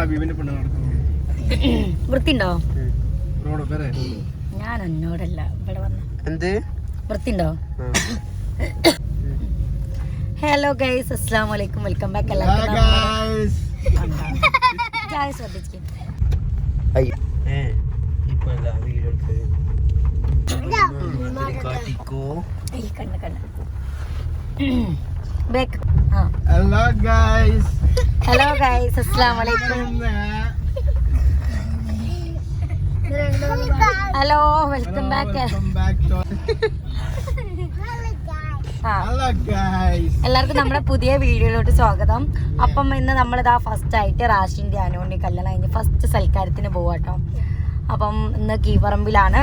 ഹബീബിന്റെ പെണ്ണ് നടക്കുന്നു. വൃത്തിണ്ടോ ഞാൻ എന്നോടല്ല ഇവിടെ വന്ന. എന്ത്? വൃത്തിണ്ടോ ഹലോ ഗൈസ് അസ്സാം വലൈക്കും വെൽക്കം ബാക്ക് എല്ലാവർക്കും. ശ്രദ്ധിക്കും back hello guys hello guys അസ്സാം വലൈക്കും ഹലോ വെൽക്കം ബാക്ക് എല്ലാവർക്കും നമ്മുടെ പുതിയ വീഡിയോയിലോട്ട് സ്വാഗതം. അപ്പം ഇന്ന് നമ്മളിതാ ഫസ്റ്റ് ആയിട്ട് റാഷിന്റെ അനുവിന്റെ കല്യാണം കഴിഞ്ഞ് ഫസ്റ്റ് സൽക്കാരത്തിന് പോവാട്ടോ. അപ്പം ഇന്ന് കീപറമ്പിലാണ്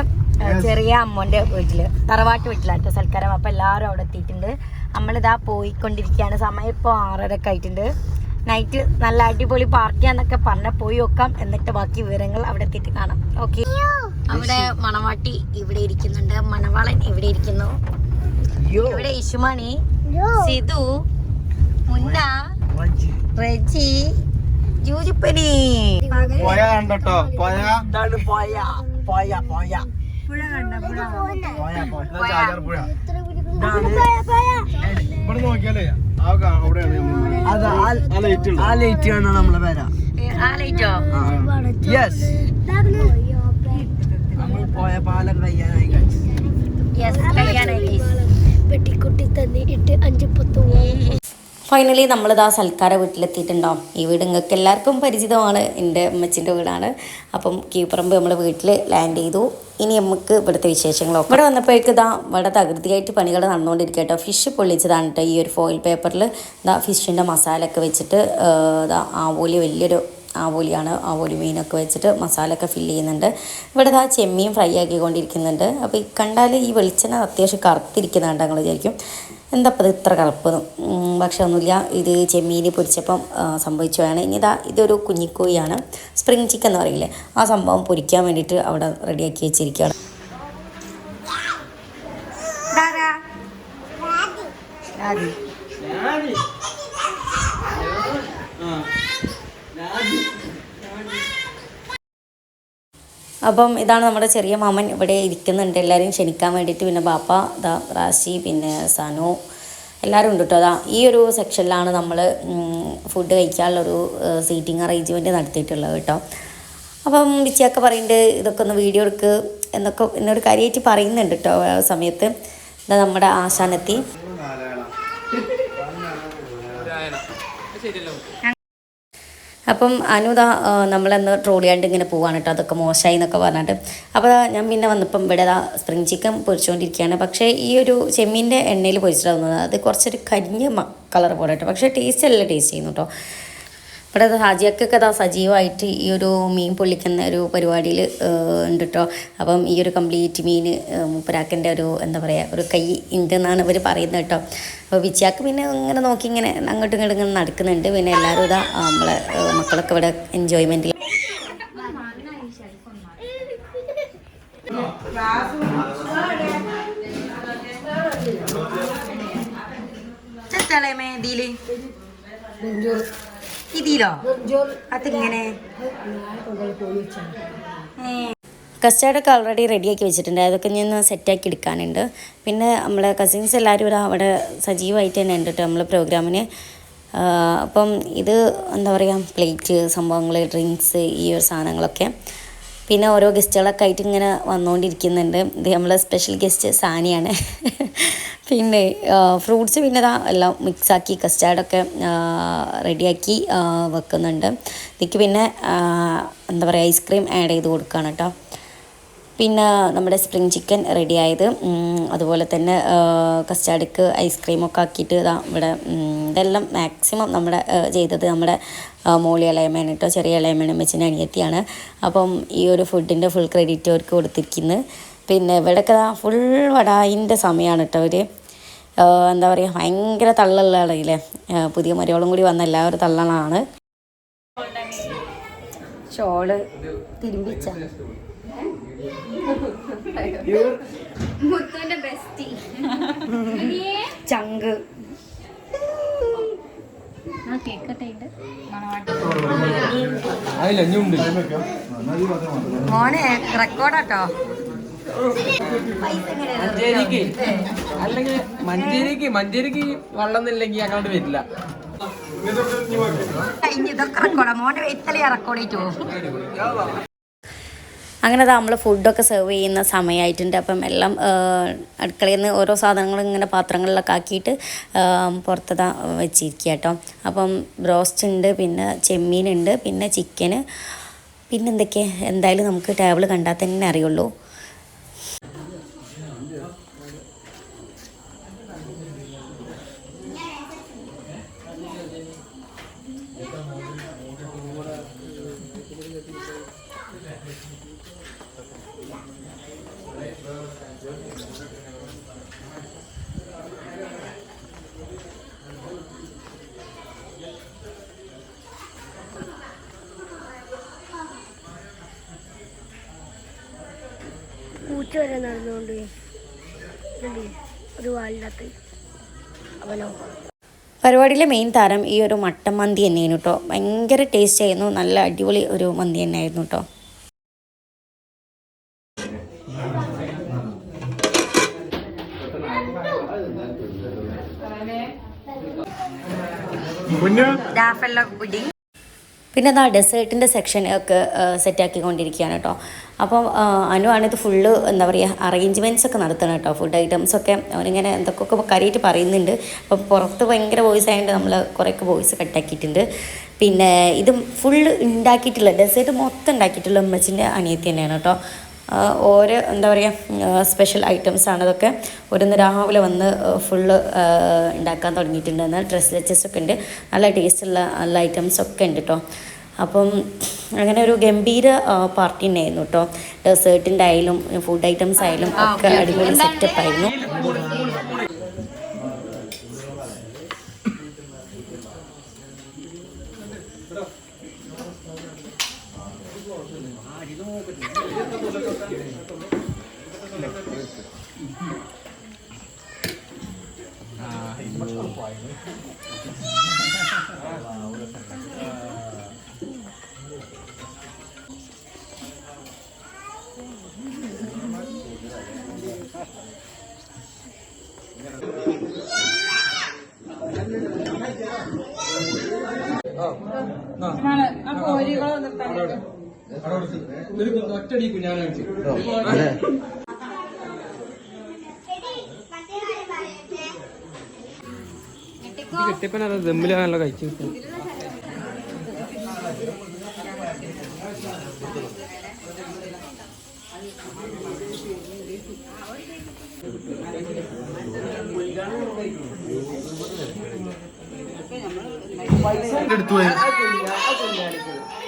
ചെറിയ അമ്മോന്റെ വീട്ടിൽ തറവാട്ട് വീട്ടിലാട്ടോ സൽക്കാരം. അപ്പൊ എല്ലാവരും അവിടെ എത്തിയിട്ടുണ്ട്. നമ്മളിതാ പോയിക്കൊണ്ടിരിക്കുകയാണ്. സമയം ഇപ്പോൾ ആറരക്കെ ആയിട്ടുണ്ട്. നൈറ്റ് നല്ല അടിപൊളി പാർട്ടിയാന്നൊക്കെ പറഞ്ഞ പോയി നോക്കാം. എന്നിട്ട് ബാക്കി വിവരങ്ങൾ അവിടെ എത്തിയിട്ട് കാണാം. ഓക്കെ അവിടെ മണവാട്ടി ഇവിടെ ഇരിക്കുന്നുണ്ട്. മണവാളൻ ഇവിടെ ഇരിക്കുന്നു. ഇവിടെ ഇഷുമണി സിധു. മുന്ന. റെജി. ജൂജിപ്പനി. പോയ പോയാ? പോയ പോയ. പുഴ കണ്ട പുഴ ഇവിടെ നോക്കിയാലേ ആ ലൈറ്റ് ആ ലൈറ്റ് കാണാൻ നമ്മളെ പേര യെസ് നമ്മൾ പോയ പാലം കഴിയാനായി കഴിച്ചു. പെട്ടിക്കുട്ടി തന്നെ ഇട്ട് അഞ്ചു പത്ത് ഫൈനലി നമ്മളിതാ സൽക്കാര വീട്ടിലെത്തിയിട്ടുണ്ടാവും. ഈ വീട് നിങ്ങൾക്ക് എല്ലാവർക്കും പരിചിതമാണ്. എന്റെ അമ്മച്ചിന്റെ വീടാണ്. അപ്പം കീപ്പറമ്പ് നമ്മൾ വീട്ടിൽ ലാൻഡ് ചെയ്തു. ഇനി നമുക്ക് ഇവിടുത്തെ വിശേഷങ്ങളൊക്കെ. ഇവിടെ വന്നപ്പോഴേക്ക് ഇതാ ഇവിടെ തകൃതിയായിട്ട് പണികൾ നടന്നുകൊണ്ടിരിക്കുക കേട്ടോ. ഫിഷ് പൊള്ളിച്ചതാണ് കേട്ടോ. ഈ ഒരു ഫോയിൽ പേപ്പറിൽ ഇതാ ഫിഷിന്റെ മസാല ഒക്കെ വെച്ചിട്ട് ആ, ഇതാ ആവോലി വലിയൊരു ആവോലിയാണ്. ആവോലി മീനൊക്കെ വെച്ചിട്ട് മസാല ഒക്കെ ഫില്ല് ചെയ്യുന്നുണ്ട്. ഇവിടെ ഇതാ ചെമ്മീൻ ഫ്രൈ ആക്കിക്കൊണ്ടിരിക്കുന്നുണ്ട്. അപ്പോൾ ഈ കണ്ടാൽ ഈ വെളിച്ചെണ്ണ അത്യാവശ്യം കറുത്തിരിക്കുന്നുണ്ട് ഞങ്ങൾ വിചാരിക്കും. എന്താ ഇത് ഇത്ര കറുപ്പ്? പക്ഷെ ഒന്നുമില്ല ഇത് ചെമ്മീൻ പൊരിച്ചപ്പം സംഭവിച്ചതാണ്. ഇനി ഇതാ ഇതൊരു കുഞ്ഞിക്കോഴിയാണ്. സ്പ്രിങ് ചിക്കൻ എന്ന് പറയില്ലേ? ആ സംഭവം പൊരിക്കാൻ വേണ്ടിയിട്ട് അവിടെ റെഡിയാക്കി വെച്ചിരിക്കുകയാണ്. അപ്പം ഇതാണ് നമ്മുടെ ചെറിയ മാമൻ ഇവിടെ ഇരിക്കുന്നുണ്ട്. എല്ലാവരെയും ക്ഷണിക്കാൻ വേണ്ടിയിട്ട് പിന്നെ ബാപ്പ ദാ റാശി പിന്നെ സനു എല്ലാവരും ഉണ്ട് കേട്ടോ. അതാ ഈ ഒരു സെക്ഷനിലാണ് നമ്മൾ ഫുഡ് കഴിക്കാനുള്ളൊരു സീറ്റിംഗ് അറേഞ്ച്മെന്റ് നടത്തിയിട്ടുള്ളത് കേട്ടോ. അപ്പം വിച്ചിയൊക്കെ പറയുന്നുണ്ട് ഇതൊക്കെ ഒന്ന് വീഡിയോ എടുക്ക് എന്നൊക്കെ എന്നൊരു കാര്യമായിട്ട് പറയുന്നുണ്ട് കേട്ടോ ആ സമയത്ത്. എന്താ നമ്മുടെ ആശാനെത്തി അപ്പം അനുത നമ്മളന്ന് ട്രോളി ചെയ്യാണ്ട് ഇങ്ങനെ പോവാണ് കേട്ടോ അതൊക്കെ മോശമായി എന്നൊക്കെ പറഞ്ഞിട്ട്. അപ്പോൾ ഞാൻ പിന്നെ വന്നപ്പം ഇവിടെ ദാ സ്പ്രിങ് ചിക്കൻ പൊരിച്ചുകൊണ്ടിരിക്കുകയാണ് പക്ഷേ ഈ ഒരു ചെമ്മീന്റെ എണ്ണയിൽ പൊരിച്ചിട്ടാവുന്നത് അത് കുറച്ചൊരു കരിഞ്ഞ കളർ പോലെ കേട്ടോ പക്ഷേ ടേസ്റ്റ് നല്ല ടേസ്റ്റ് ചെയ്യുന്നു കേട്ടോ ഇവിടെ ഹാജിയൊക്കെ അതാ സജീവമായിട്ട് ഈ ഒരു മീൻ പൊള്ളിക്കുന്ന ഒരു പരിപാടിയിൽ ഉണ്ട് കേട്ടോ അപ്പം ഈ ഒരു കംപ്ലീറ്റ് മീൻ മുപ്പരാക്കന്റെ ഒരു എന്താ പറയുക ഒരു കൈ ഉണ്ട് എന്നാണ് ഇവർ പറയുന്നത് കേട്ടോ. അപ്പോൾ വിച്ചാക്ക് പിന്നെ ഇങ്ങനെ നോക്കി ഇങ്ങനെ അങ്ങോട്ടും ഇങ്ങോട്ടും ഇങ്ങനെ നടക്കുന്നുണ്ട്. പിന്നെ എല്ലാവരും ഇതാ നമ്മളെ മക്കളൊക്കെ ഇവിടെ എൻജോയ്മെന്റിൽ ഇതിലോ? അതിങ്ങനെ? കസ്റ്റാർഡൊക്കെ ഓൾറെഡി റെഡിയാക്കി വെച്ചിട്ടുണ്ട്. അതൊക്കെ ഞാൻ സെറ്റ് ആക്കി എടുക്കാനുണ്ട്. പിന്നെ നമ്മളെ കസിൻസ് എല്ലാവരും ഇവിടെ അവിടെ സജീവമായിട്ട് തന്നെ ഉണ്ട് കേട്ടോ നമ്മൾ പ്രോഗ്രാമിന് അപ്പം ഇത് എന്താ പറയുക പ്ലേറ്റ് സംഭവങ്ങൾ ഡ്രിങ്ക്സ് ഈ ഒരു സാധനങ്ങളൊക്കെ. പിന്നെ ഓരോ ഗസ്റ്റുകളൊക്കെ ആയിട്ട് ഇങ്ങനെ വന്നുകൊണ്ടിരിക്കുന്നുണ്ട് ഇത് നമ്മളെ സ്പെഷ്യൽ ഗസ്റ്റ് സാനിയാണ്. പിന്നെ ഫ്രൂട്ട്സ് പിന്നെ ഇതാ എല്ലാം മിക്സാക്കി കസ്റ്റാർഡൊക്കെ റെഡിയാക്കി വെക്കുന്നുണ്ട്. ഇതിക്ക് പിന്നെ എന്താ പറയുക ഐസ്ക്രീം ആഡ് ചെയ്ത് കൊടുക്കുകയാണ് കേട്ടോ പിന്നെ നമ്മുടെ സ്പ്രിങ് ചിക്കൻ റെഡി ആയത്. അതുപോലെ തന്നെ കസ്റ്റാർഡിക്ക് ഐസ്ക്രീമൊക്കെ ആക്കിയിട്ട് ഇതാ ഇവിടെ ഇതെല്ലാം മാക്സിമം നമ്മുടെ ചെയ്തത് നമ്മുടെ മോളി ഇളയമേന കേട്ടോ. ചെറിയ ഇളയമേന വെച്ചിന്റെ അനിയത്തിയാണ്. അപ്പം ഈ ഒരു ഫുഡിന്റെ ഫുൾ ക്രെഡിറ്റ് അവർക്ക് കൊടുത്തിരിക്കുന്നു. പിന്നെ ഇവിടെയൊക്കെ ഫുൾ വടായിന്റെ സമയമാണ് കേട്ടോ അവർ എന്താ പറയുക ഭയങ്കര തള്ളുള്ള പുതിയ മരിയോളും കൂടി വന്ന എല്ലാവരും തള്ളണാണ്. ഷോൾ തിരുമ്പിച്ച. ചങ്ക്. മോനെ റെക്കോർഡാട്ടോ മഞ്ചേരിക്ക്. അല്ലെങ്കിൽ മഞ്ചേരിക്ക്. മഞ്ചേരിക്ക് വെള്ളം ഇല്ലെങ്കിൽ അങ്ങോട്ട് വരില്ല. ഇതൊക്കെ റെക്കോർഡാ മോനെ ഇത്തലേ റെക്കോർഡ് ചെയ്തു? അങ്ങനെ അത് നമ്മൾ ഫുഡൊക്കെ സെർവ് ചെയ്യുന്ന സമയമായിട്ടുണ്ട് അപ്പം എല്ലാം അടുക്കളയിൽ നിന്ന് ഓരോ സാധനങ്ങളും ഇങ്ങനെ പാത്രങ്ങളിലൊക്കെ ആക്കിയിട്ട് പുറത്തതാ വെച്ചിരിക്കുക കേട്ടോ അപ്പം ബ്രോസ്റ്റ് ഉണ്ട് പിന്നെ ചെമ്മീനുണ്ട് പിന്നെ ചിക്കന് പിന്നെ എന്തൊക്കെ? എന്തായാലും നമുക്ക് ടേബിൾ കണ്ടാൽ തന്നെ അറിയുള്ളൂ. പൂച്ച വരെ നടന്നുകൊണ്ട്. ഒരു വാലിനകത്ത് അവനോ. പരിപാടിയിലെ മെയിൻ താരം ഈ ഒരു മട്ടൻ മന്തി തന്നെയായിരുന്നു കേട്ടോ. ഭയങ്കര ടേസ്റ്റ് ആയിരുന്നു. നല്ല അടിപൊളി ഒരു മന്തി തന്നെയായിരുന്നു കേട്ടോ. പിന്നെ അത് ആ ഡെസേർട്ടിന്റെ സെക്ഷൻ ഒക്കെ സെറ്റാക്കിക്കൊണ്ടിരിക്കുകയാണ് കേട്ടോ. അപ്പം അനുവാണിത് ഫുള്ള് എന്താ പറയുക അറേഞ്ച്മെന്റ്സ് ഒക്കെ നടത്തണം കേട്ടോ. ഫുഡ് ഐറ്റംസ് ഒക്കെ അവനിങ്ങനെ എന്തൊക്കെയൊക്കെ കാര്യമായിട്ട് പറയുന്നുണ്ട്. അപ്പം പുറത്ത് ഭയങ്കര വോയിസ് ആയതുകൊണ്ട് നമ്മൾ കുറേയൊക്കെ വോയിസ് കട്ടാക്കിയിട്ടുണ്ട് പിന്നെ ഇത് ഫുള്ള് ഉണ്ടാക്കിയിട്ടുള്ള ഡെസേർട്ട് മൊത്തം ഉണ്ടാക്കിയിട്ടുള്ള അമ്മച്ചിന്റെ അനിയത്തി തന്നെയാണ് കേട്ടോ. ഓരോ എന്താ പറയുക സ്പെഷ്യൽ ഐറ്റംസ് ആണ് അതൊക്കെ ഒരുന്ന് രാവിലെ വന്ന് ഫുള്ള് ഉണ്ടാക്കാൻ തുടങ്ങിയിട്ടുണ്ട്. എന്നാൽ ഡ്രസ് ലെച്ചസ് ഒക്കെ ഉണ്ട് നല്ല ടേസ്റ്റുള്ള നല്ല ഐറ്റംസ് ഒക്കെ ഉണ്ട് കേട്ടോ അപ്പം അങ്ങനെ ഒരു ഗംഭീര പാർട്ടി ഉണ്ടായിരുന്നു കേട്ടോ ഡെസേർട്ടിന്റെ ആയാലും ഫുഡ് ഐറ്റംസ് ആയാലും ഒക്കെ അടിപൊളി സെറ്റപ്പ് ആയിരുന്നു. ഒറ്റടി കുഞ്ഞാനെ കെട്ടിപ്പന ദമ്മിലാണല്ലോ കഴിച്ചു കിട്ടും എടുത്തു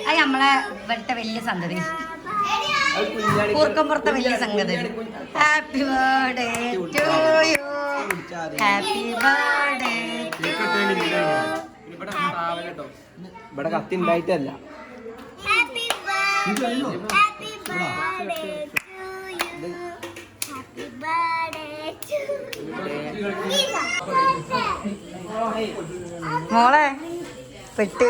അത് നമ്മളെ ഇവിടുത്തെ വലിയ സന്തതി കൂർക്കമ്പുറത്തെ വലിയ സംഗതി. Happy birthday to you happy birthday ഇവിടെ കത്തി ഉണ്ടായിട്ടല്ല. Happy birthday happy birthday to you happy birthday to മോളെ. പെട്ട്.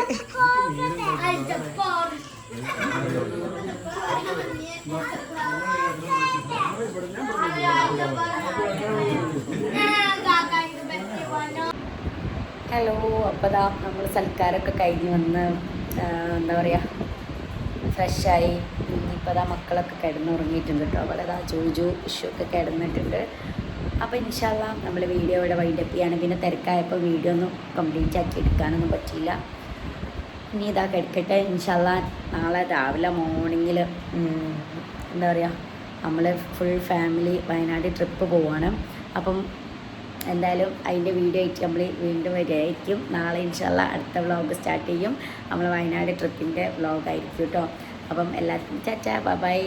ഹലോ അപ്പോൾ ദാ നമ്മൾ സൽക്കാരമൊക്കെ കഴിഞ്ഞ് വന്ന് എന്താ പറയുക ഫ്രഷായി. ഇനിയിപ്പോൾ ദാ മക്കളൊക്കെ കിടന്നുറങ്ങിയിട്ടുണ്ട് കേട്ടോ അവിടെ ദാ ജോജു ഇഷ്യൂ ഒക്കെ കിടന്നിട്ടുണ്ട്. അപ്പോൾ ഇൻഷാല്ല നമ്മൾ വീഡിയോ ഇവിടെ വൈൻഡപ്പ് ചെയ്യാണ് പിന്നെ തിരക്കായപ്പോൾ വീഡിയോ ഒന്നും കംപ്ലീറ്റ് ആക്കി എടുക്കാനൊന്നും പറ്റിയില്ല. ഇനി ഇതാ കിടക്കട്ടെ. ഇൻഷല്ല നാളെ രാവിലെ മോർണിംഗിൽ എന്താ പറയുക നമ്മൾ ഫുൾ ഫാമിലി വയനാട് ട്രിപ്പ് പോവാണ്. അപ്പം എന്തായാലും അതിന്റെ വീഡിയോ ആയിട്ട് നമ്മൾ വീണ്ടും വരികയായിരിക്കും. നാളെ ഇൻഷല്ല അടുത്ത വ്ളോഗ് സ്റ്റാർട്ട് ചെയ്യും. നമ്മൾ വയനാട് ട്രിപ്പിന്റെ വ്ളോഗായിരിക്കും കേട്ടോ അപ്പം എല്ലാവർക്കും ചാച്ചാ ബൈ